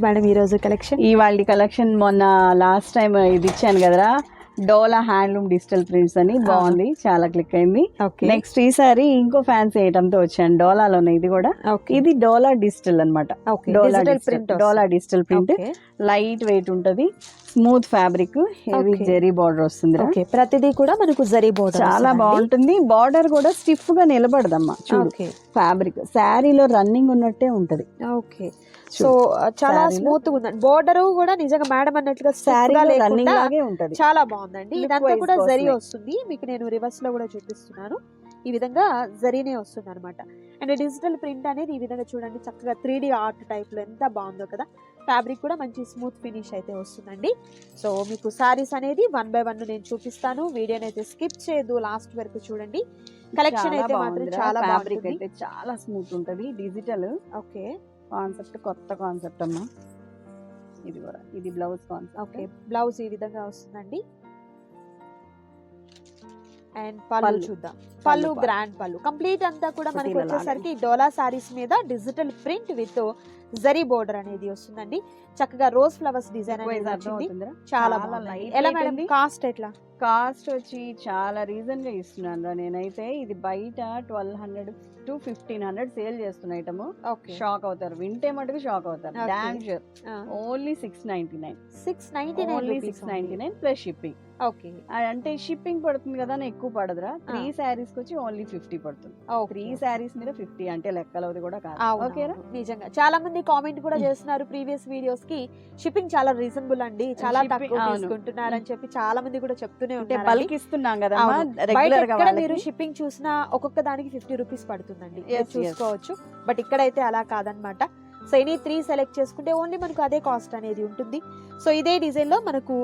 Madam ఈ రోజు collection ఇవాళ కలెక్షన్ మొన్న లాస్ట్ టైం ఇది ఇచ్చాను కదరా? డోలా హ్యాండ్లూమ్ డిజిటల్ ప్రింట్స్ అని బాగుంది చాలా క్లిక్ అయింది. ఓకే. నెక్స్ట్ ఈసారి ఇంకో ఫ్యాన్సీ ఐటమ్తో వచ్చాను డోలాలోనే ఇది కూడా. ఇది డోలా డిజిటల్ అన్నమాట. Okay. Dola digital print. Light weight ఉంటది smooth fabric heavy. Zari border వస్తుంది ఓకే. ప్రతిదీ కూడా మనకు జరీ బోర్డర్ చాలా బాగుంటుంది. బార్డర్ కూడా స్టిఫ్గా నిలబడదమ్మా ఫ్యాబ్రిక్ శారీలో రన్నింగ్ ఉన్నట్టే ఉంటది. ఓకే. సో చాలా స్మూత్గా ఉందండి. బోర్డర్ కూడా నిజంగా మేడం అన్నట్లుగా శారీ లేకుండా చాలా బాగుందండి. ఇదంతా కూడా జరీ. వస్తుంది. మీకు నేను రివర్స్లో కూడా చూపిస్తున్నాను. ఈ విధంగా జరీనే వస్తుంది అనమాట అండ్ డిజిటల్ ప్రింట్ అనేది ఈ విధంగా చూడండి. చక్కగా త్రీ డి ఆర్ట్ టైప్లో ఎంత బాగుందో కదా. ఫ్యాబ్రిక్ కూడా మంచి స్మూత్ ఫినిష్ అయితే వస్తుందండి. సో మీకు సారీస్ అనేది వన్ బై వన్ నేను చూపిస్తాను. వీడియోని అయితే స్కిప్ చేయదు లాస్ట్ వరకు చూడండి. కలెక్షన్ అయితే మాత్రం చాలా ఫ్యాబ్రిక్ అయితే చాలా స్మూత్ ఉంటది. డిజిటల్ ఓకే కాన్సెప్ట్ కొత్త కాన్సెప్ట్ అమ్మా. ఇది కూడా ఇది బ్లౌజ్ కాన్సెప్ట్. ఓకే బ్లౌజ్ ఈ విధంగా వస్తుందండి. అండ్ పళ్ళు. చూద్దాం. పళ్ళు. గ్రాండ్ పళ్ళు. కంప్లీట్ అంతా కూడా మనకి. వచ్చేసరికి డోలా సారీస్ మీద digital print with zari border అనేది వస్తుందండి. చక్కగా రోజ్ ఫ్లవర్స్ డిజైన్ అనేది వచ్చింది. చాలా బాగుంది ఎలా మేడం. కాస్ట్ ఎట్లా? కాస్ట్ వచ్చి చాలా రీజన్గా ఇస్తున్నాను నేనైతే. ఇది బయట twelve hundred to fifteen hundred sale చేస్తున్న ఐటమ్ షాక్ అవుతారు. వింటే మటుకు షాక్ అవుతారు. Sure only six ninety nine six ninety nine only six ninety nine plus shipping okay. అంటే షిప్పింగ్ పడుతుంది కదా అని ఎక్కువ పడదురా. త్రీ శారీస్ వచ్చి ఓన్లీ ఫిఫ్టీ పడుతుంది. త్రీ శారీస్ మీద ఫిఫ్టీ అంటే లెక్కలవది కూడా కాదు. ఓకేనా? నిజంగా. చాలా మంది కామెంట్ కూడా చేస్తున్నారు ప్రీవియస్ వీడియోస్కి షిప్పింగ్ చాలా రీజనబుల్ అండి చాలా తక్కువ. తీసుకుంటున్నారు అని చెప్పి చాలా మంది కూడా చెప్తూనే ఉంటారు బల్క్ ఇస్తున్నాం కదా రెగ్యులర్గా మీరు. షిప్పింగ్ చూసినా ఒక్కొక్క దానికి ఫిఫ్టీ రూపీస్ పడుతుందండి. చూసుకోవచ్చు. బట్ ఇక్కడైతే అలా కాదనమాట. సో ఎనీ త్రీ సెలెక్ట్ చేసుకుంటే ఓన్లీ మనకు అదే కాస్ట్ అనేది ఉంటుంది. సో ఇదే డిజైన్లో మనకు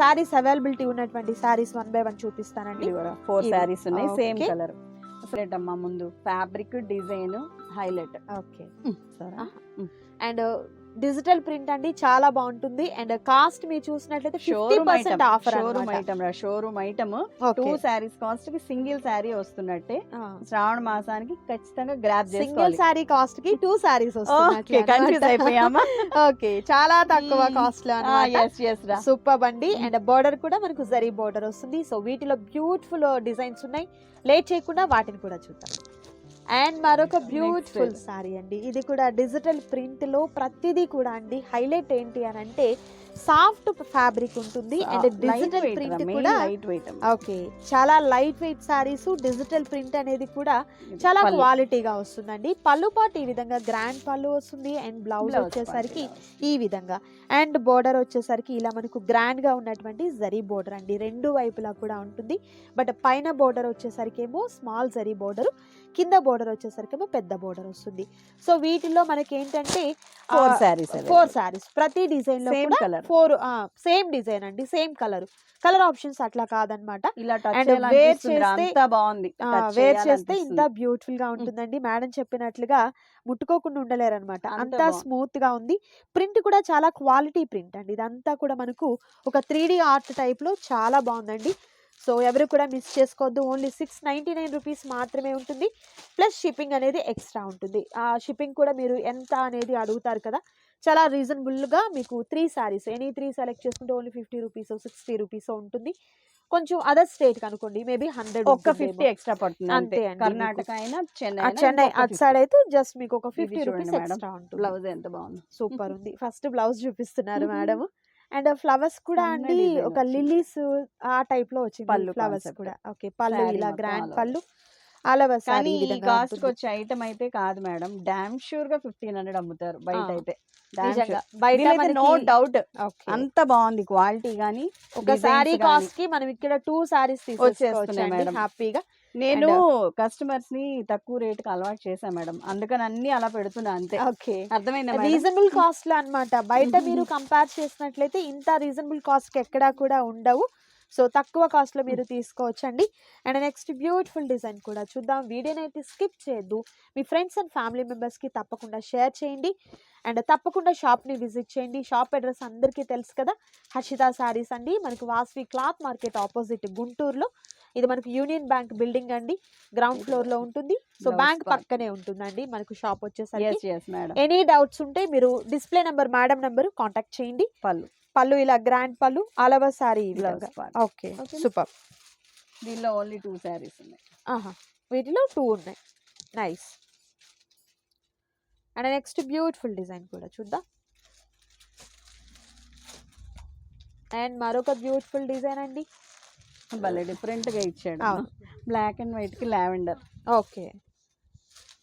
సారీస్ అవైలబిలిటీ ఉన్నటువంటి సారీస్ వన్ బై వన్ చూపిస్తానండి. ఫోర్. శారీస్ ఉన్నాయి సేమ్ Okay. కలర్ అమ్మా ముందు fabric design highlight okay. And digital print అండి చాలా బాగుంటుంది. అండ్ కాస్ట్ మీరు చూసినట్లయితే showroom percent offer showroom item రా షోరూమ్ ఐటమ్ టూ శారీస్ కాస్ట్కి సింగిల్ శారీ వస్తున్నట్టే. శ్రావణ మాసానికి ఖచ్చితంగా గ్రాప్ సింగిల్ సారీ కాస్ట్కి టూ సారీస్ అయిపోయామా? ఓకే చాలా తక్కువ Hmm. కాస్ట్లో ఎస్ రా. సూపర్ బండి అండ్ బోర్డర్ కూడా మనకు జరీ బోర్డర్ వస్తుంది. సో వీటిలో బ్యూటిఫుల్ డిజైన్స్ ఉన్నాయి. లేట్ చేయకుండా వాటిని కూడా చూద్దాం. అండ్ మరొక బ్యూటిఫుల్. సారీ అండి ఇది కూడా డిజిటల్ ప్రింట్లో ప్రతిదీ కూడా అండి హైలైట్ ఏంటి అని అంటే సాఫ్ట్ ఫ్యాబ్రిక్ ఉంటుంది. అండ్ డిజిటల్ ప్రింట్ కూడా ఓకే. చాలా light weight saris digital print అనేది కూడా చాలా క్వాలిటీగా వస్తుందండి. పళ్ళు పాటు ఈ విధంగా గ్రాండ్ పళ్ళు వస్తుంది. అండ్ బ్లౌజ్ వచ్చేసరికి ఈ విధంగా. అండ్ బోర్డర్ వచ్చేసరికి ఇలా మనకు గ్రాండ్గా ఉన్నటువంటి జరీ బోర్డర్ అండి. రెండు వైపులా కూడా ఉంటుంది. బట్ పైన బోర్డర్ వచ్చేసరికి ఏమో స్మాల్ జరీ బోర్డర్ కింద బోర్డర్ వచ్చేసరికి ఏమో పెద్ద బోర్డర్ వస్తుంది. సో వీటిలో మనకి ఏంటంటే ఫోర్ శారీస్ ఫోర్ సారీస్ ప్రతి డిజైన్లో colour. ఫోర్ సేమ్ డిజైన్ అండి సేమ్ కలర్. కలర్ ఆప్షన్స్ అట్లా కాదనమాట. ఇలా టచ్ And wear చేయాలనిపిస్తుంది రా, చేస్తే- బాగుంది. వేర్ చేస్తే ఇంత. బ్యూటిఫుల్గా ఉంటుందండి. మేడం చెప్పినట్లుగా ముట్టుకోకుండా ఉండలేరు అనమాట అంత. స్మూత్గా ఉంది. ప్రింట్ కూడా చాలా క్వాలిటీ ప్రింట్ అండి. ఇదంతా కూడా మనకు ఒక త్రీ ఆర్ట్ టైప్లో చాలా బాగుందండి. సో ఎవరు కూడా మిస్ చేసుకోవద్దు. Only six ninety nine rupees మాత్రమే ఉంటుంది. ప్లస్ షిప్పింగ్ అనేది ఎక్స్ట్రా ఉంటుంది. ఆ షిప్పింగ్ కూడా మీరు ఎంత అనేది అడుగుతారు కదా చాలా రీజనబుల్గా మీకు three saris any three select చేసుకుంటే only fifty rupees sixty rupees ఉంటుంది కొంచెం అదర్ స్టేట్ అనుకోండి మేబీ హండ్రెడ్ ఒక్క ఫిఫ్టీ ఎక్స్ట్రా పడుతుంది అంతే కర్ణాటక అయినా చెన్నై అటు 50. సైడ్ అయితే జస్ట్ మీకు ఒక ఫిఫ్టీ రూపీస్. ఎక్స్ట్రా ఉంటుంది బ్లౌజ్ ఎంత బాగుంది సూపర్ ఉంది ఫస్ట్ బ్లౌజ్ చూపిస్తున్నారు. మేడం అండ్ ఫ్లవర్స్ కూడా అండి ఒక వచ్చింది. లిలీస్ ఆ టైప్లో వచ్చింది ఫ్లవర్స్. కూడా ఓకే పళ్ళు ఇలా గ్రాండ్. పళ్ళు ఓవర్ కానీ ఈ కాస్ట్. వచ్చే ఐటమ్ అయితే కాదు మేడం డామ్ షూర్గా ఫిఫ్టీన్ హండ్రెడ్ అమ్ముతారు బయట. అయితే. బయట నో డౌట్ అంత బాగుంది క్వాలిటీ గానీ ఒక సారీ. కాస్ట్కి మనం ఇక్కడ టూ సారీస్ అండి మేడం. హ్యాపీగా నేను కస్టమర్స్ని తక్కువ రేట్కి అలవాటు చేశా మేడం అందుకని అన్ని అలా పెడుతున్నా అంతే ఓకే అర్థమైందా? రీజనబుల్ కాస్ట్లో అన్నమాట బయట మీరు కంపేర్ చేసినట్లయితే ఇంత రీజనబుల్ కాస్ట్కి ఎక్కడా కూడా ఉండవు సో తక్కువ కాస్ట్లో మీరు తీసుకోవచ్చండి. అండ్ నెక్స్ట్ బ్యూటిఫుల్ డిజైన్ కూడా చూద్దాం. వీడియోని అయితే స్కిప్ చేయొద్దు. మీ ఫ్రెండ్స్ అండ్ ఫ్యామిలీ మెంబర్స్కి తప్పకుండా షేర్ చేయండి. అండ్ తప్పకుండా షాప్ని విజిట్ చేయండి. షాప్ అడ్రస్ అందరికీ తెలుసు కదా? హర్షిత సారీస్ అండి. మనకు వాస్వి క్లాత్ మార్కెట్ ఆపోజిట్ గుంటూరులో. ఇది మనకు యూనియన్ బ్యాంక్ బిల్డింగ్ అండి. గ్రౌండ్ ఫ్లోర్లో ఉంటుంది. So bank. పక్కనే ఉంటుందండి మనకు షాప్ వచ్చేసరికి. ఎనీ డౌట్స్ ఉంటే మీరు display number madam number contact చేయండి. పళ్ళు. పళ్ళు ఇలా grand pallu blouse part okay. Super. దీనిలో ఓన్లీ టూ శారీస్ ఉన్నాయి. ఆహా వీటిలో టూ ఉన్నాయి. Nice and next beautiful design కూడా చూద్దాం. అండ్ మరొక బ్యూటిఫుల్ డిజైన్ అండి. భలే డిఫరెంట్గా ఇచ్చాడు. బ్లాక్ అండ్ వైట్కి లావెండర్ ఓకే.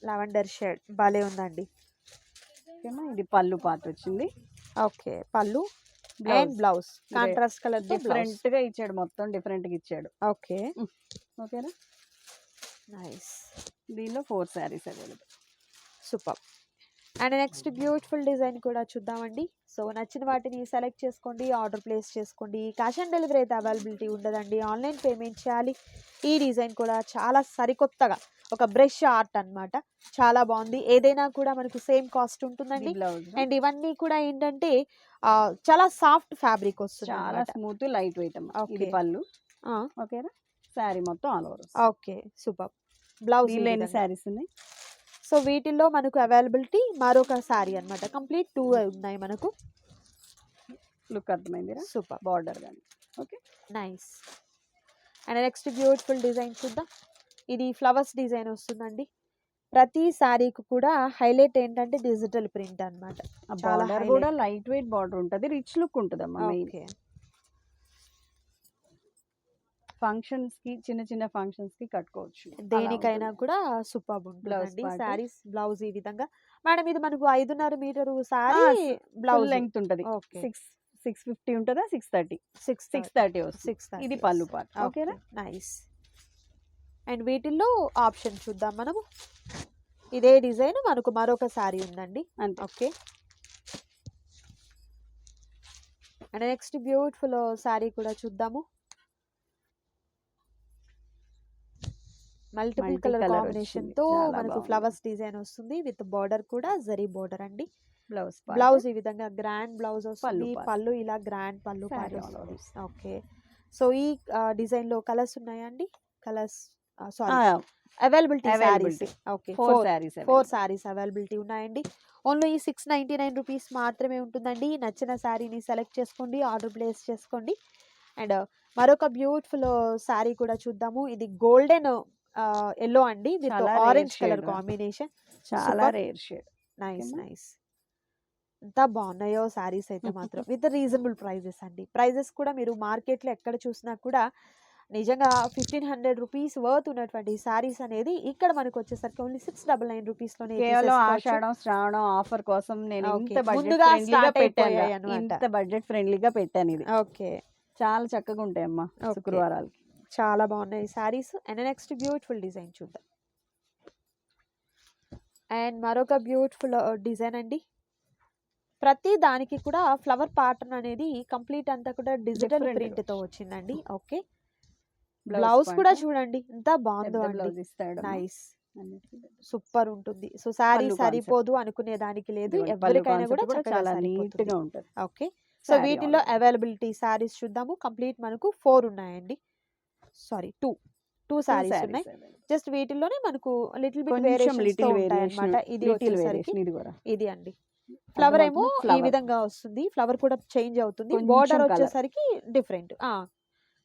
లావెండర్ షేడ్ భలే ఉందండి. ఇది పళ్ళు పార్ట్ వచ్చింది okay pallu. And blouse. Contrast colour డిఫరెంట్గా ఇచ్చాడు మొత్తం డిఫరెంట్గా ఇచ్చాడు. ఓకే. ఓకేనా? నైస్. దీనిలో four saris available. Super. And next beautiful design కూడా చూద్దామండి. సో నచ్చిన వాటిని సెలెక్ట్ చేసుకోండి ఆర్డర్ ప్లేస్ చేసుకోండి. క్యాష్ ఆన్ డెలివరీ అయితే అవైలబిలిటీ ఉండదండి. ఆన్లైన్ పేమెంట్ చేయాలి. ఈ డిజైన్ కూడా చాలా సరికొత్తగా. ఒక బ్రష్ ఆర్ట్ అన్నమాట. చాలా బాగుంది. ఏదైనా కూడా మనకు సేమ్ కాస్ట్ ఉంటుందండి. అండ్ ఇవన్నీ కూడా ఏంటంటే చాలా సాఫ్ట్ ఫ్యాబ్రిక్ వస్తుంది చాలా. స్మూత్ లైట్ వెయిట్ అమ్మా. ఇది. పళ్ళు. ఓకేనా? శారీ మొత్తం all over okay super. Blouse ఎన్ని శారీస్ ఉన్నాయి. సో వీటిల్లో మనకు అవైలబిలిటీ మరొక సారీ అన్నమాట. కంప్లీట్ టూ ఉన్నాయి మనకు. లుక్ అర్థమైందిరా? సూపర్. బార్డర్ కానీ okay. Nice. And next beautiful design చూద్దాం. ఇది ఫ్లవర్స్ డిజైన్ వస్తుందండి. ప్రతి శారీకి కూడా హైలైట్ ఏంటంటే డిజిటల్ ప్రింట్ బార్డర్ కూడా లైట్ వెయిట్ బార్డర్ ఉంటుంది రిచ్ లుక్ ఉంటుంది అమ్మా ఫంక్షన్స్కి చిన్న చిన్న ఫంక్షన్స్కి కట్టుకోవచ్చు దేనికైనా. కూడా సూపర్ part. శారీస్ బ్లౌజ్ ఈ విధంగా. మేడం ఇది మనకు ఐదున్నర మీటరు సారీ బ్లౌజ్. లెంగ్త్ ఉంటది. సిక్స్ సిక్స్ ఫిఫ్టీ ఉంటుందా six thirty? Six six thirty six ఇది పళ్ళు పార్ట్. ఓకేనా? నైస్. అండ్ వీటిల్లో ఆప్షన్ చూద్దాం మనము. ఇదే డిజైన్ మనకు మరొక సారీ ఉందండి. Okay. And next beautiful sari కూడా చూద్దాము. Multiple colour combination. తో మనకు. ఫ్లవర్స్ డిజైన్ వస్తుంది విత్ బార్డర్ కూడా జరీ బార్డర్ అండి. బ్లౌజ్ బ్లౌజ్ ఈ విధంగా గ్రాండ్ బ్లౌజ్ వస్తుంది. పళ్ళు ఇలా గ్రాండ్ పళ్ళు. ఓకే. సో ఈ డిజైన్లో కలర్స్ ఉన్నాయా అండి? Colours sari. Availability. Okay four saris four saris availability ఉన్నాయండి ఓన్లీ ఈ సిక్స్ నైంటీ నైన్ రూపీస్ మాత్రమే ఉంటుందండి. నచ్చిన శారీని సెలెక్ట్ చేసుకోండి ఆర్డర్ ప్లేస్ చేసుకోండి. అండ్ మరొక బ్యూటిఫుల్ శారీ కూడా చూద్దాము. ఇది గోల్డెన్ ఎల్లో అండి. విత్ చాలా rare ఆరెంజ్ కలర్. కాంబినేషన్ చాలా. Rare shade nice? నైస్ ఎంత బాగున్నాయో శారీస్ అయితే మాత్రం. విత్ రీజనబుల్ ప్రైజెస్ అండి. ప్రైజెస్ కూడా మీరు మార్కెట్లో ఎక్కడ చూసినా కూడా నిజంగా ఫిఫ్టీన్ హండ్రెడ్ రూపీస్ వర్త్ ఉన్నటువంటి శారీస్ అనేది ఇక్కడ మనకు వచ్చేసరికి ఓన్లీ సిక్స్ డబల్ నైన్ రూపీస్లోనే కేవలం తీసేసుకోవచ్చు. ఆషాఢం శ్రావణం ఆఫర్ కోసం నేను. ఇంత బడ్జెట్ ఫ్రెండ్లీగా పెట్టాను. ఇంత బడ్జెట్ ఫ్రెండ్లీగా పెట్టాను ఇది. ఓకే. చాలా చక్కగా ఉంటాయి అమ్మా. శుక్రవారాలకి. చాలా బాగున్నాయి saris. And next beautiful design చూద్దాం. అండ్ మరొక బ్యూటిఫుల్ డిజైన్ అండి. ప్రతి దానికి కూడా ఫ్లవర్ ప్యాటర్న్ అనేది కంప్లీట్ అంతా కూడా డిజిటల్ Different. ప్రింట్తో గా వచ్చిందండి. ఓకే. బ్లౌజ్ కూడా. చూడండి. ఎంత బాగుందో బ్లౌజ్ ఇస్తాడు నైస్. సూపర్ ఉంటుంది. So concept. సరిపోదు అనుకునే దానికి లేదు. ఎవరికైనా కూడా చాలా నీట్గా ఉంటుంది. ఓకే. సో వీటిలో. అవైలబిలిటీ శారీస్ చూద్దాము. కంప్లీట్ మనకు ఫోర్ ఉన్నాయండి. Sorry two. టూ sarees ఉన్నాయి. జస్ట్ వీటిల్లోనే మనకు లిటిల్ బిట్ వేరియేషన్స్ అన్నమాట ఇది వచ్చేసరికి ఇది అండి. ఫ్లవర్ ఏమో ఈ. విధంగా వస్తుంది. ఫ్లవర్ కూడా చేంజ్ అవుతుంది. బార్డర్. వచ్చేసరికి డిఫరెంట్.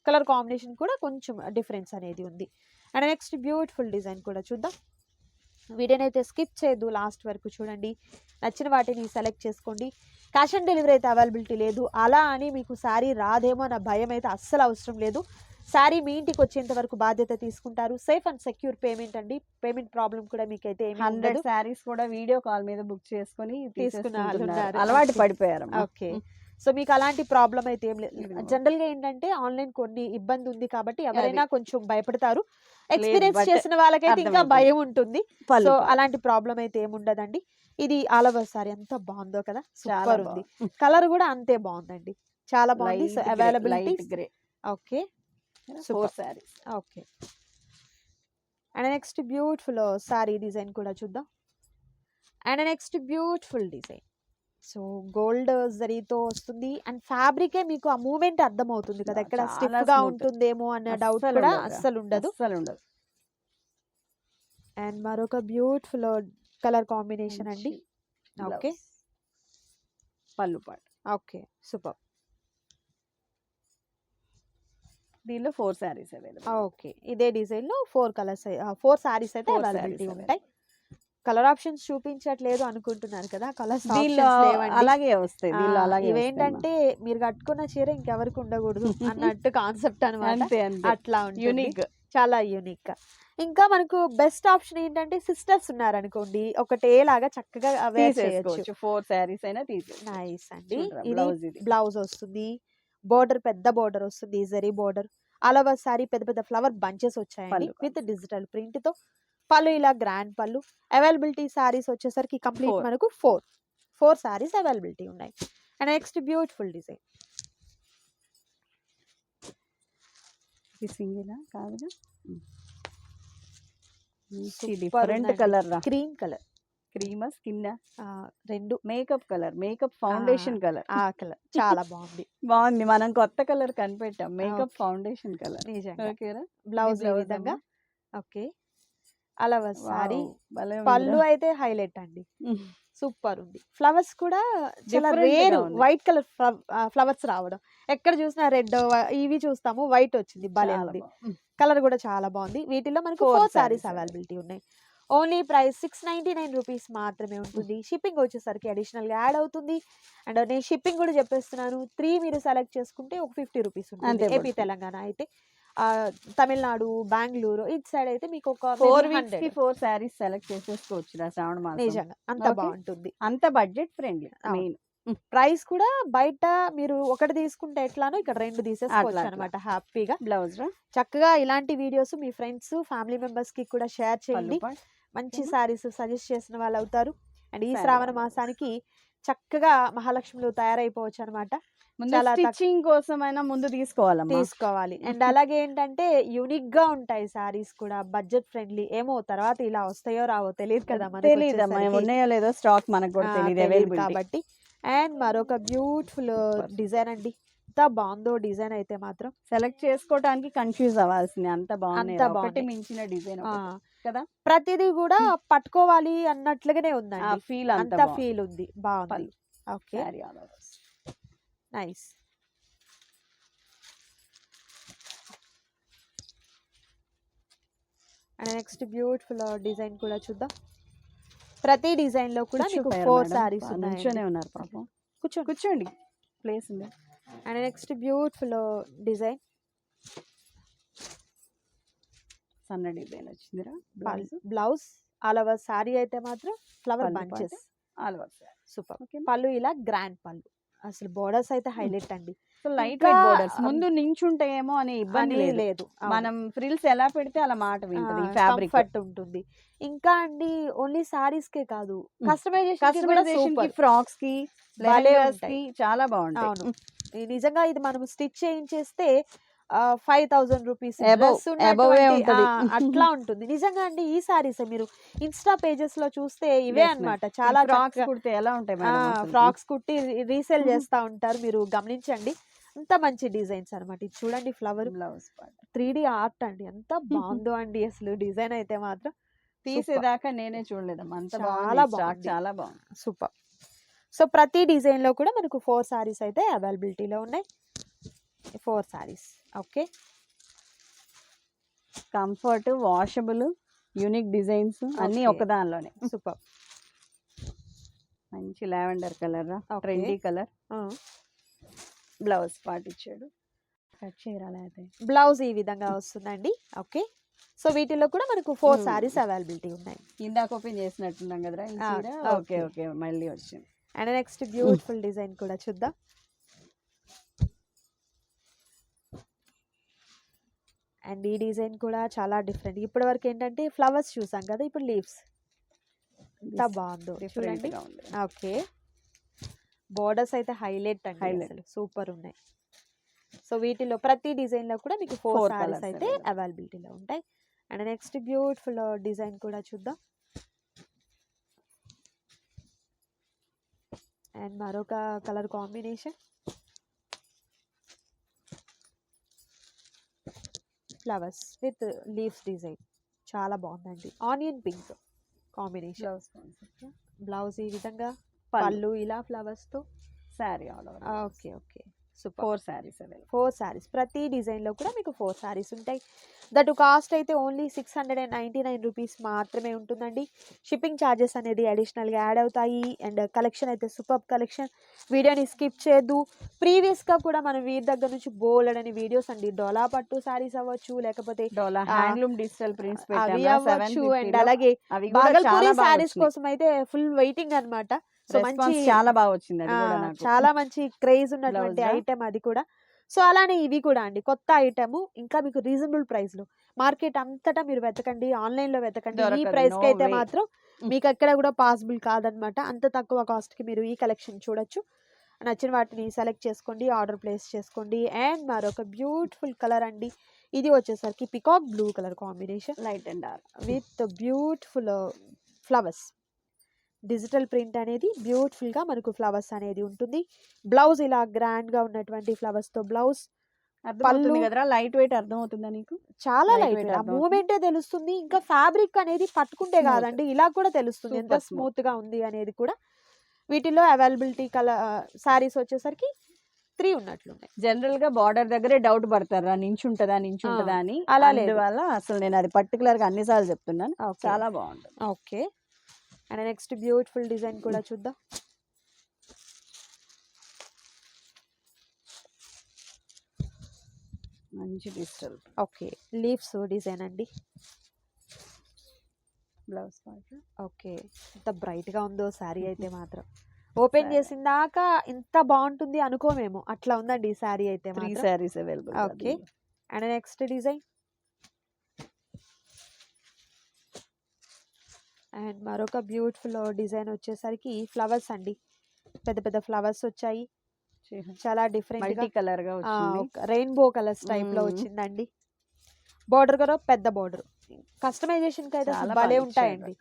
కలర్ కాంబినేషన్ కూడా కొంచెం డిఫరెన్స్ అనేది ఉంది. అండ్ నెక్స్ట్ బ్యూటిఫుల్ డిజైన్ కూడా చూద్దాం. వీడియోనైతే స్కిప్ చేయొద్దు లాస్ట్ వరకు చూడండి. నచ్చిన వాటిని సెలెక్ట్ చేసుకోండి. క్యాష్ ఆన్ డెలివరీ అయితే అవైలబిలిటీ లేదు. అలా అని మీకు శారీ రాదేమో అన్న భయం అయితే అస్సలు అవసరం లేదు. శారీ మీ ఇంటికి వచ్చేంత వరకు బాధ్యత తీసుకుంటారు. సేఫ్ అండ్ సెక్యూర్ పేమెంట్ అండి. పేమెంట్ ప్రాబ్లం కూడా మీకైతే హండ్రెడ్ శారీస్ కూడా వీడియో కాల్ మీద బుక్ చేసుకొని తీసుకున్న వాళ్ళు తీసేసుకుంటున్నారు. ఉన్నారు. అలవాటు. పడిపోయారు ఓకే. సో మీకు అలాంటి ప్రాబ్లం అయితే ఏం లేదు. ఇదిగో. జనరల్గా ఏంటంటే ఆన్లైన్ కొన్ని ఇబ్బంది ఉంది కాబట్టి ఎవరైనా కొంచెం భయపడతారు. ఎక్స్పీరియన్స్ చేసిన వాళ్ళకైతే ఇంకా. భయం ఉంటుంది. సో అలాంటి ప్రాబ్లం అయితే ఏముండదండి ఇది ఆల్ ఓవర్ సారీ ఎంత బాగుందో కదా. సూపర్ ఉంది. కలర్ కూడా అంతే బాగుందండి. చాలా బాగుంది. So availability grey. Okay. Four saris okay. And next beautiful sari design కూడా చూద్దాం. And next beautiful design. So gold జరీతో వస్తుంది. అండ్ ఫ్యాబ్రికే మీకు ఆ మూమెంట్ అర్థమవుతుంది కదా. ఎక్కడ స్టిఫ్గా. ఉంటుందేమో అన్న డౌట్ కూడా. అస్సలు ఉండదు. అస్సలు ఉండదు. అండ్ మరొక బ్యూటిఫుల్ కలర్ కాంబినేషన్ అండి. ఓకే. పళ్ళు పాటు. ఓకే. సూపర్. దీనిలో ఫోర్ శారీస్ అవైలబుల్. ఓకే. ఇదే డిజైన్లో ఫోర్ కలర్స్ ఫోర్ సారీస్ అయితే అవైలబిలిటీ ఉంటాయి. కలర్ ఆప్షన్స్ చూపించట్లేదు అనుకుంటున్నారు కదా కలర్స్ అలాగే వస్తాయి అలాగే ఇవేంటంటే మీరు కట్టుకున్న చీర ఇంకెవరికి ఉండకూడదు అన్నట్టు కాన్సెప్ట్. అనమాట అట్లా యూనిక్ చాలా యూనిక్ ఇంకా మనకు బెస్ట్ ఆప్షన్ ఏంటంటే సిస్టర్స్ ఉన్నారనుకోండి ఒకటే లాగా చక్కగా వేర్ చేయొచ్చు. ఫోర్ శారీస్ అయినా నైస్ అండి. ఇది బ్లౌజ్ వస్తుంది. బోర్డర్ పెద్ద బోర్డర్ వస్తుంది జరీ బోర్డర్ ఓవర్ సారీ పెద్ద పెద్ద ఫ్లవర్ బంచెస్ వచ్చాయండి విత్ డిజిటల్ ప్రింట్తో. పళ్ళు ఇలా గ్రాండ్ పళ్ళు. అవైలబిలిటీ సారీస్ వచ్చేసరికి కంప్లీట్. మనకు ఫోర్. ఫోర్ సారీస్ అవైలబిలిటీ ఉన్నాయి. And next beautiful design. ఇది సింగిల్ కాదుగా డిఫరెంట్. కలర్ రా. Cream colour. క్రీమ్ స్కిన్ రెండు. Makeup colour. Makeup foundation colour. ఆ కలర్. చాలా బాగుంది. బాగుంది. మనం కొత్త కలర్ కనిపెట్టాం. Makeup foundation colour. నిజంగా. ఓకేరా బ్లౌజ్ విధంగా. ఓకే. అలా సారీ పళ్ళు. అయితే హైలైట్ అండి. సూపర్ ఉంది. ఫ్లవర్స్ కూడా చాలా రేర్. వైట్ కలర్ ఫ్లవర్స్ రావడం. ఎక్కడ చూసినా రెడ్ ఇవి చూస్తాము వైట్ వచ్చింది. భలే ఉంది. కలర్ కూడా చాలా బాగుంది. వీటిలో మనకు ఫోర్ సారీస్ అవైలబిలిటీ ఉన్నాయి. Only price six ninety nine rupees మాత్రమే ఉంటుంది. షిప్పింగ్ వచ్చేసరికి అడిషనల్గా యాడ్ అవుతుంది. అండ్ నేను షిప్పింగ్ కూడా చెప్పేస్తున్నాను. త్రీ మీరు సెలెక్ట్ చేసుకుంటే ఒక ఫిఫ్టీ రూపీస్ ఉంటుంది. ఏపీ. తెలంగాణ అయితే. తమిళనాడు బెంగళూరు ఇటు సైడ్ అయితే మీకు ఒక ఫోర్ వీక్స్కి 100. ఫోర్ శారీస్ సెలెక్ట్ చేసేసుకోవచ్చు శ్రావణ మాసం నిజంగా అంత. బాగుంటుంది అంత బడ్జెట్ ఫ్రెండ్లీ. మెయిన్ ప్రైస్ కూడా బయట మీరు ఒకటి తీసుకుంటే ఎట్లానో ఇక్కడ రెండు తీసేసుకోవచ్చు. అనమాట హ్యాపీగా బ్లౌజ్ చక్కగా ఇలాంటి వీడియోస్ మీ ఫ్రెండ్స్ ఫ్యామిలీ మెంబర్స్కి కూడా షేర్ చేయండి. మంచి? సారీస్ సజెస్ట్ చేసిన వాళ్ళు అవుతారు అండ్ ఈ శ్రావణ. మాసానికి చక్కగా మహాలక్ష్మిలో తయారైపోవచ్చు అనమాట చాలా స్టిచ్చింగ్ కోసమైనా ముందు తీసుకోవాలమ్మా. తీసుకోవాలి. అండ్ అలాగే ఏంటంటే యూనిక్గా ఉంటాయి సారీస్ కూడా బడ్జెట్ ఫ్రెండ్లీ. ఏమో తర్వాత ఇలా వస్తాయో రావో తెలియదు కదా మనకు తెలియదమ్మా. ఉన్నాయో లేదో స్టాక్ మనకు కూడా తెలియదు కాబట్టి. అండ్ మరొక బ్యూటిఫుల్. డిజైన్ అండి. ఎంత బాగుందో డిజైన్ అయితే మాత్రం. సెలెక్ట్ చేసుకోవడానికి కన్ఫ్యూజ్ అవ్వాల్సింది అంత బాగుంది ఒకటి. మించిన డిజైన్ కదా? ప్రతిదీ కూడా పట్టుకోవాలి అన్నట్లుగానే ఆ ఉందండి ఫీల్ అంత ఫీల్ ఉంది. బాగుంది. Okay. Nice and next beautiful design కూడా చూద్దాం. ప్రతి డిజైన్లో కూడా మీకు ఫోర్ సారీస్ ఉన్నాయి ఉన్నారు పాపం. కూర్చోండి కూర్చోండి. ప్లేస్ ఉంది. అండ్ నెక్స్ట్ బ్యూటిఫుల్ డిజైన్ సన్న డిజైన్ వచ్చిందిరా. బ్లౌజ్ ఆల్ ఓవర్ సారీ అయితే మాత్రం flower bunches all over super పళ్ళు ఇలా గ్రాండ్ పళ్ళు. అసలు బోర్డర్స్ అయితే హైలైట్ అండి. So light weight borders. ముందు నించుంటాయేమో అనే ఇబ్బంది లేదు. మనం ఫ్రిల్స్ ఎలా పెడితే అలా మాట వింటది ఫ్యాబ్రిక్ కంఫర్ట్ ఉంటుంది. ఇంకా అండి ఓన్లీ సారీస్ కే కాదు. కస్టమైజేషన్ కస్టమైజేషన్కి ఫ్రాక్స్కి చాలా బాగుంటాయి. నిజంగా ఇది మనం స్టిచ్ చేయించేస్తే ఫైవ్ థౌసండ్ రూపీస్. అట్లా ఉంటుంది. నిజంగా అండి ఈ సారీస్ మీరు ఇన్స్టా పేజెస్లో చూస్తే ఇవే. అన్నమాట. చాలా ఫ్రాక్స్ కుడితే ఎలా ఉంటాయి? ఫ్రాక్స్ కుట్టి రీసేల్ Mhm. చేస్తా ఉంటారు. మీరు గమనించండి. అంత మంచి డిజైన్స్ అన్నమాట. ఇది చూడండి flower blouse three D art అండి. ఎంత బాగుందో అండి అసలు డిజైన్ అయితే మాత్రం. తీసేదాకా నేనే చూడలేదమ్మా. అంత చాలా బాగుంది. చాలా బాగుంది. సూపర్ సో ప్రతి డిజైన్లో కూడా మనకు ఫోర్ సారీస్ అయితే అవైలబిలిటీలో ఉన్నాయి. Four saris okay comfort washable unique designs అన్ని Okay. ఒక దానిలోనే సూపర్ మంచి lavender colour. Trendy colour. Blouse part ఇచ్చాడు కట్ చేయరాలే అయితే. బ్లౌజ్ ఈ విధంగా వస్తుందండి. ఓకే సో వీటిలో కూడా మనకు ఫోర్. సారీస్ అవైలబిలిటీ ఉన్నాయి. ఇందాక ఓపెన్ చేసినట్టున్నాం కదరా ఆ, ఓకే. ఓకే మళ్ళీ వచ్చింది. అండ్ నెక్స్ట్ బ్యూటిఫుల్ డిజైన్ కూడా చూద్దాం. అండ్ ఈ డిజైన్ కూడా చాలా డిఫరెంట్. ఇప్పటి వరకు ఏంటంటే ఫ్లవర్స్ చూసాం కదా ఇప్పుడు లీవ్స్. ఎంత బాగుందో. చూడండి. ఓకే. బోర్డర్స్ అయితే హైలైట్ అండి. అసలు. సూపర్ ఉన్నాయి. సో వీటిలో ప్రతి డిజైన్లో కూడా మీకు ఫోర్ colours అయితే. అవైలబిలిటీలో ఉంటాయి. అండ్ నెక్స్ట్ బ్యూటిఫుల్ డిజైన్ కూడా చూద్దాం. అండ్ మరొక colour combination. Flowers with leaves design. చాలా బాగుందండి. Onion pink combination. బ్లౌజ్ ఈ విధంగా పళ్ళు. ఇలా ఫ్లవర్స్తో sari all over. Okay okay. Four saris available. Four saris. ప్రతి డిజైన్లో కూడా మీకు ఫోర్ శారీస్ ఉంటాయి. దట్ కాస్ట్ అయితే only six hundred and ninety nine rupees మాత్రమే ఉంటుందండి. షిప్పింగ్ ఛార్జెస్ అనేది అడిషనల్గా యాడ్ అవుతాయి. అండ్ కలెక్షన్ అయితే సూపర్ కలెక్షన్. వీడియోని స్కిప్ చేయొద్దు. ప్రీవియస్గా కూడా మనం వీరి దగ్గర నుంచి బోల్డ్ అని వీడియోస్ అండి. డోలా పట్టు శారీస్ అవ్వచ్చు లేకపోతే హ్యాండ్లూమ్ డిజిటల్ ప్రింట్స్ అవి అవ్వచ్చు. అండ్ 750 లో. అలాగే శారీస్. కోసం అయితే ఫుల్ వెయిటింగ్ అన్నమాట. సో మంచి చాలా బాగా వచ్చింది చాలా మంచి క్రేజ్ ఉన్నటువంటి Blouse ఆ? ఐటెం అది కూడా. సో అలానే ఇవి కూడా అండి. కొత్త ఐటమ్ ఇంకా మీకు రీజనబుల్ ప్రైస్లో మార్కెట్ అంతటా మీరు వెతకండి ఆన్లైన్లో వెతకండి. ఈ ప్రైస్కి అయితే. మాత్రం. మీకు ఎక్కడ కూడా పాసిబుల్ కాదనమాట. అంత తక్కువ కాస్ట్కి మీరు ఈ కలెక్షన్ చూడొచ్చు. నచ్చిన వాటిని సెలెక్ట్ చేసుకోండి ఆర్డర్ ప్లేస్ చేసుకోండి. అండ్ మరొక బ్యూటిఫుల్ కలర్ అండి. ఇది వచ్చేసరికి peacock blue colour combination light and dark. With beautiful flowers. Digital print అనేది beautiful గా మనకు ఫ్లవర్స్ అనేది ఉంటుంది. బ్లౌజ్ ఇలా grand గా ఉన్నటువంటి flowers తో బ్లౌజ్ పళ్ళు- కదరా? లైట్ వెయిట్ అర్థమవుతుందా నీకు? చాలా లైట్ weight ఆ అర్థం మూమెంటే తెలుస్తుంది. ఇంకా ఫ్యాబ్రిక్ అనేది పట్టుకుంటే. కాదండి. ఇలా కూడా తెలుస్తుంది. ఎంత Super smooth. స్మూత్. గా ఉంది అనేది కూడా. వీటిలో అవైలబిలిటీ కలర్ సారీస్ వచ్చేసరికి త్రీ ఉన్నట్లున్నాయి జనరల్గా బార్డర్ దగ్గరే డౌట్ పడతారా? నించుంటదా నించుంటదా అని? అలా లేదు. అసలు నేను అది పర్టికులర్గా అన్ని సార్లు చెప్తున్నాను చాలా బాగుంటుంది. Okay. And next beautiful design కూడా చూద్దాం. మంచి డిజిటల్. ఓకే లీవ్స్ డిజైన్ అండి. బ్లౌజ్ ఓకే ఎంత బ్రైట్గా ఉందో శారీ అయితే మాత్రం. ఓపెన్. చేసిన దాకా ఇంత బాగుంటుంది అనుకోమేమో అట్లా ఉందండి ఈ శారీ అయితే three saris available Okay. And next design. And మరొక బ్యూటిఫుల్ డిజైన్ వచ్చేసరికి ఫ్లవర్స్ అండి. పెద్ద పెద్ద ఫ్లవర్స్ వచ్చాయి. చాలా డిఫరెంట్ కలర్గా రెయిన్బో కలర్స్ టైప్లో. వచ్చిందండి. బార్డర్ కూడా పెద్ద బార్డర్ కస్టమైజేషన్కి అయితే భలే ఉంటాయండి.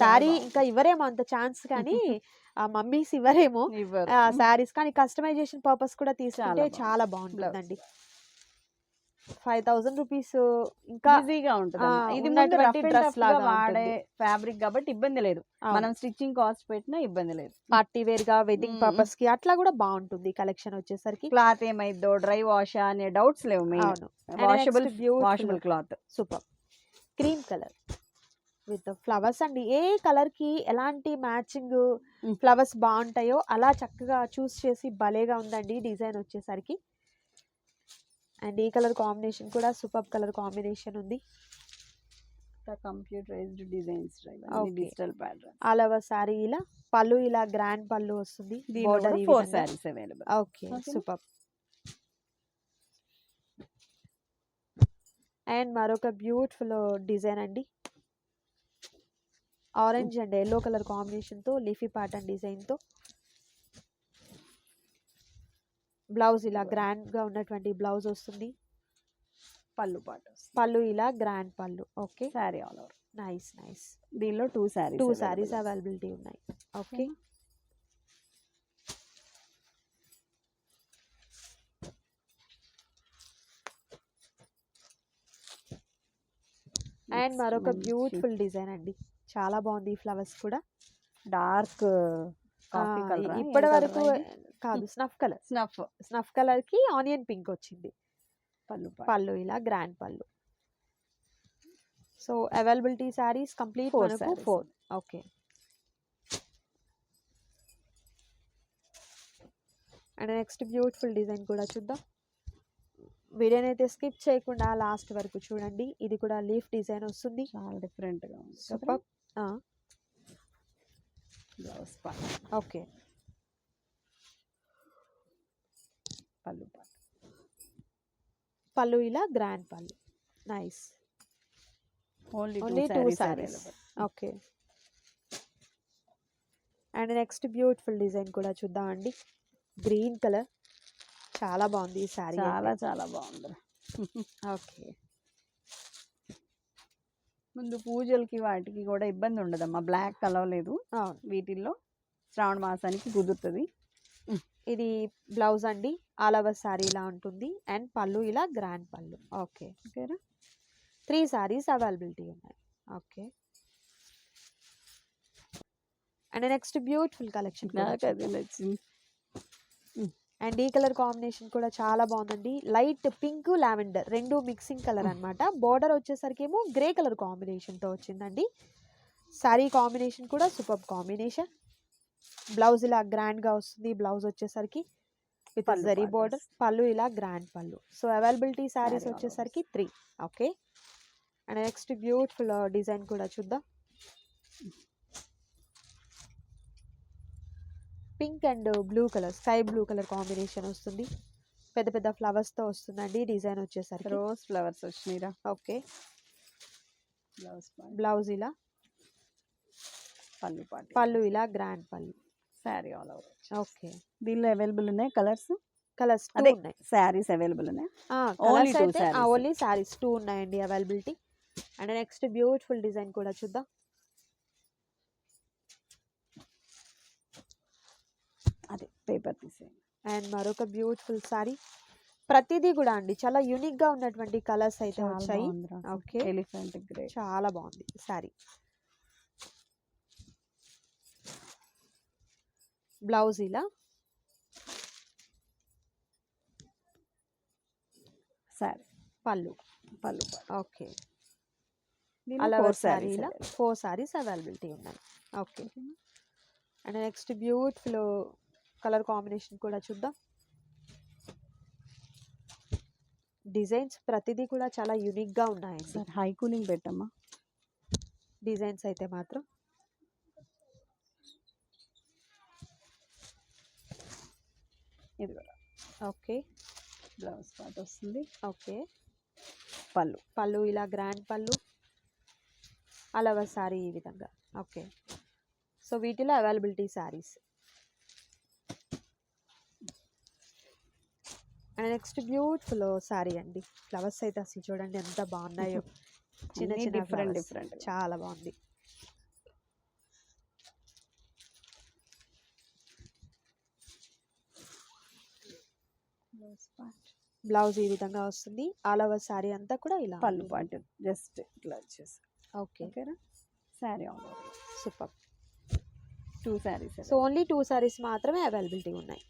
శారీ ఇంకా ఇవ్వరేమో అంత ఛాన్స్ కానీ ఆ మమ్మీస్ ఇవ్వరేమో. శారీస్ కానీ కస్టమైజేషన్ పర్పస్ కూడా తీసుకుంటే. చాలా బాగుంటుందండి. ఫైవ్ థౌసండ్ రూపీస్ ఇంకా ఈజీగా ఉంటుంది ఇది ముందు డ్రెస్ లాగా వాడే. ఫ్యాబ్రిక్ కాబట్టి ఇబ్బంది లేదు. మనం స్టిచ్చింగ్ కాస్ట్ పెట్టినా ఇబ్బంది లేదు. పార్టీ వేర్గా వెడ్డింగ్. పర్పస్కి అట్లా కూడా బాగుంటుంది కలెక్షన్ వచ్చేసరికి. క్లాత్ ఏమైద్దో డ్రై వాష్ అనే డౌట్స్ లేవు washable washable cloth super. Cream colour. With flowers అండి. ఏ కలర్కి ఎలాంటి మ్యాచింగ్. ఫ్లవర్స్ బాగుంటాయో అలా చక్కగా చూస్ చేసి భలేగా ఉందండి డిజైన్ వచ్చేసరికి. అండ్ ఈ కలర్ కాంబినేషన్ కూడా సూపర్ కలర్ కాంబినేషన్ ఉంది. Computerised designs. Digital pattern all over sari ఇలా పళ్ళు ఇలా గ్రాండ్ పళ్ళు వస్తుంది. దీనిలో four saris available okay. Super. And మరొక బ్యూటిఫుల్ డిజైన్ అండి. ఆరెంజ్ అండ్ ఎల్లో కలర్ కాంబినేషన్తో లీఫీ ప్యాటర్న్ డిజైన్తో బ్లౌజ్ ఇలా గ్రాండ్గా ఉన్నటువంటి బ్లౌజ్ వస్తుంది. పళ్ళు పాట పళ్ళు ఇలా గ్రాండ్ పళ్ళు. Okay. Sari all over. Nice nice. దీనిలో two saris two saris availability ఉన్నాయి. ఓకే. అండ్ మరొక బ్యూటిఫుల్ డిజైన్ అండి. చాలా బాగుంది ఈ ఫ్లవర్స్ కూడా. డార్క్ ఇప్పటి వరకు కాదు. Snuff colour. స్నఫ్. స్నఫ్ కలర్కి ఆనియన్ పింక్ వచ్చింది. పళ్ళు పళ్ళు. ఇలా గ్రాండ్ పళ్ళు. సో అవైలబిలిటీ సారీస్ కంప్లీట్ మనకు. Four. Okay. And next beautiful design కూడా చూద్దాం. వీడియోని అయితే స్కిప్ చేయకుండా లాస్ట్ వరకు చూడండి. ఇది కూడా లీఫ్ డిజైన్ వస్తుంది. చాలా డిఫరెంట్గా ఉంది ఓకే. పళ్ళు పాట పళ్ళు ఇలా గ్రాండ్ పళ్ళు. Nice. Only two saris okay and next beautiful design కూడా చూద్దామండి. గ్రీన్ కలర్ చాలా బాగుంది ఈ శారీ చాలా చాలా బాగుంది ఓకే ముందు పూజలకి వాటికి కూడా ఇబ్బంది ఉండదమ్మా. బ్లాక్ కలవలేదు. వీటిల్లో శ్రావణ మాసానికి కుదురుతుంది. ఇది బ్లౌజ్ అండి ఆల్ ఓవర్ సారీ ఇలా ఉంటుంది. అండ్ పళ్ళు ఇలా గ్రాండ్ పళ్ళు. ఓకే. ఓకేనా? త్రీ సారీస్ అవైలబిలిటీ ఉన్నాయి. Okay. And next beautiful collection నాకు అది నచ్చింది. అండ్ ఈ కలర్ కాంబినేషన్ కూడా చాలా బాగుందండి. లైట్ పింక్ లావెండర్ రెండు మిక్సింగ్ కలర్. అన్నమాట. బోర్డర్ వచ్చేసరికి ఏమో గ్రే కలర్ కాంబినేషన్తో వచ్చిందండి. సారీ కాంబినేషన్ కూడా సూపర్ కాంబినేషన్. బ్లౌజ్ ఇలా గ్రాండ్గా వస్తుంది. బ్లౌజ్ వచ్చేసరికి విత్ జరీ బోర్డర్. పళ్ళు ఇలా గ్రాండ్ పళ్ళు. సో అవైలబిలిటీ all వచ్చేసరికి three. Okay? And next beautiful design కూడా చూద్దాం. Pink and blue colour sky blue colour combination వస్తుంది. పెద్ద పెద్ద flowers తో వస్తుందండి డిజైన్ వచ్చేసరికి. రోజ్ ఫ్లవర్స్ వచ్చినాయిరా ఓకే. బ్లౌజ్ బ్లౌజ్ ఇలా. పళ్ళు పళ్ళు ఇలా గ్రాండ్ పళ్ళు. Sari all over. ఓకే. దీనిలో అవైలబుల్ ఉన్నాయి కలర్స్? కలర్స్ టూ అదే ఉన్నాయి. శారీస్ అవైలబుల్ ఉన్నాయి. ఓన్లీ సారీస్ టూ ఉన్నాయండి availability. And next beautiful design కూడా చూద్దాం. అదే పేపర్ తీసేయండి. అండ్ మరొక బ్యూటిఫుల్ సారీ ప్రతిదీ కూడా అండి చాలా యూనిక్గా ఉన్నటువంటి కలర్స్ అయితే వచ్చాయి. ఓకే. ఎలిఫెంట్ గ్రే చాలా బాగుంది సారీ బ్లౌజ్ ఇలా. శారీ పళ్ళు పళ్ళు ఓకే. అలా సారీ ఇలా. ఫోర్ సారీస్ అవైలబిలిటీ ఉన్నాయి. Okay. And next beautiful colour combination కూడా చూద్దాం. డిజైన్స్ ప్రతిదీ కూడా చాలా యూనిక్గా ఉన్నాయండి. సార్ హై కూలింగ్ పెట్టమ్మా. డిజైన్స్ అయితే మాత్రం ఇది కూడా. ఓకే. బ్లౌజ్ పార్ట్ వస్తుంది. ఓకే. పళ్ళు. పళ్ళు ఇలా గ్రాండ్ పళ్ళు. అలవ సారీ ఈ విధంగా. ఓకే. సో వీటిలో availability saris. And next beautiful sari అండి. ఫ్లవర్స్ అయితే అసలు చూడండి ఎంత బాగున్నాయో. చిన్న చిన్న డిఫరెంట్. డిఫరెంట్ చాలా బాగుంది. బ్లౌజ్ ఈ విధంగా వస్తుంది. ఆల్ ఓవర్ సారీ అంతా కూడా ఇలా పళ్ళు పార్ట్ జస్ట్ ఇట్లా వచ్చేసి. ఓకే. ఓకేనా? Sari all super. Two saris so only two saris మాత్రమే అవైలబిలిటీ ఉన్నాయి.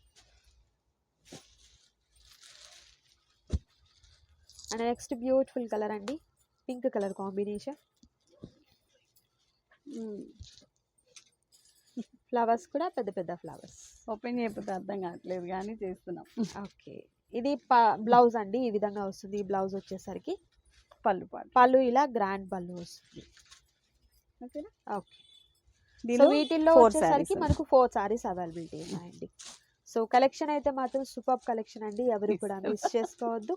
అండ్ నెక్స్ట్ బ్యూటిఫుల్ కలర్ అండి. Pink colour combination. ఫ్లవర్స్ కూడా పెద్ద పెద్ద ఫ్లవర్స్. ఓపెన్ చేయకపోతే అర్థం కావట్లేదు కానీ చేస్తున్నాం. ఓకే. ఇది బ్లౌజ్ అండి ఈ విధంగా వస్తుంది బ్లౌజ్ వచ్చేసరికి. పళ్ళు పళ్ళు ఇలా గ్రాండ్ పళ్ళు వస్తుంది. ఓకేనా ఓకే. వీటిల్లో వచ్చేసరికి మనకు ఫోర్ సారీస్ అవైలబిలిటీ ఉన్నాయండి. సో కలెక్షన్ అయితే మాత్రం సూపర్ కలెక్షన్ అండి ఎవరు కూడా మిస్ చేసుకోవద్దు.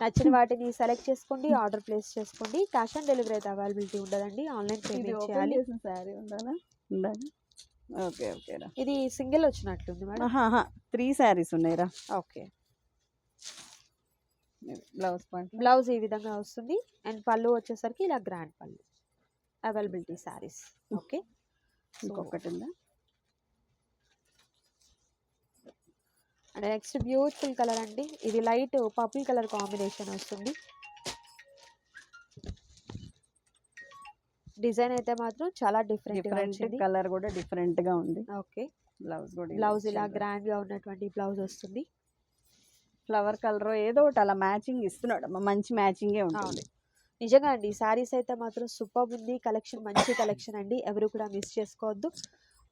నచ్చిన వాటిని సెలెక్ట్ చేసుకోండి ఆర్డర్ ప్లేస్ చేసుకోండి. క్యాష్ ఆన్ డెలివరీ అయితే అవైలబిలిటీ ఉండదండి ఆన్లైన్ పేమెంట్ చేయాలి. ఉండాలి ఓకే ఓకేరా. ఇది సింగిల్ వచ్చినట్లుంది మేడం. త్రీ శారీస్ ఉన్నాయిరా. ఓకే. Blouse point. బ్లౌజ్ ఈ విధంగా వస్తుంది. అండ్ పళ్ళు వచ్చేసరికి ఇలా గ్రాండ్ పళ్ళు. Availability saris okay. ఇంకొకటి ఉందా? అండ్ నెక్స్ట్ బ్యూటిఫుల్ కలర్ అండి. ఇది లైట్ పర్పుల్ కలర్ కాంబినేషన్ వస్తుంది. డిజైన్ అయితే మాత్రం చాలా డిఫరెంట్ డిఫరెంట్ కలర్ కూడా డిఫరెంట్గా ఉంది. ఓకే. బ్లౌజ్ కూడా బ్లౌజ్ ఇలా గ్రాండ్గా ఉన్నటువంటి బ్లౌజ్ వస్తుంది. ఫ్లవర్ కలర్ ఏదో ఒకటి అలా మ్యాచింగ్ ఇస్తున్నాడు. మంచి మ్యాచింగే ఉంటుంది. నిజంగా అండి సారీస్ అయితే మాత్రం సూపర్ ఉంది. కలెక్షన్ మంచి కలెక్షన్ అండి. ఎవరు కూడా మిస్ చేసుకోవద్దు.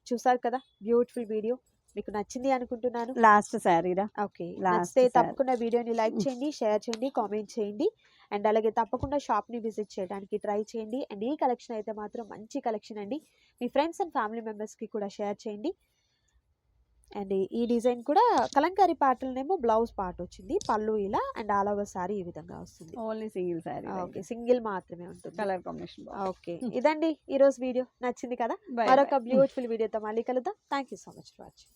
చూసారు కదా బ్యూటిఫుల్ వీడియో మీకు నచ్చింది అనుకుంటున్నాను. లాస్ట్ శారీరా ఓకే. నచ్చితే. తప్పకుండా వీడియోని లైక్ చేయండి షేర్ చేయండి కామెంట్ చేయండి. అండ్ అలాగే తప్పకుండా షాప్ని విజిట్ చేయడానికి ట్రై చేయండి. అండ్ ఈ కలెక్షన్ అయితే మాత్రం మంచి కలెక్షన్ అండి. మీ ఫ్రెండ్స్ అండ్ ఫ్యామిలీ మెంబర్స్కి కూడా షేర్ చేయండి. అండ్ ఈ డిజైన్ కూడా కలంకారీ పార్ట్లనేమో బ్లౌజ్ పార్ట్ వచ్చింది. పళ్ళు ఇలా అండ్ ఆల్ ఓవర్ సారీ ఈ విధంగా వస్తుంది. Only single sari okay. Single మాత్రమే ఉంటుంది. Colour combination okay. ఇదండి. ఈ రోజు వీడియో నచ్చింది కదా? మరొక బ్యూటిఫుల్ వీడియోతో మళ్ళీ కలుద్దాం. Thank you so much for watching.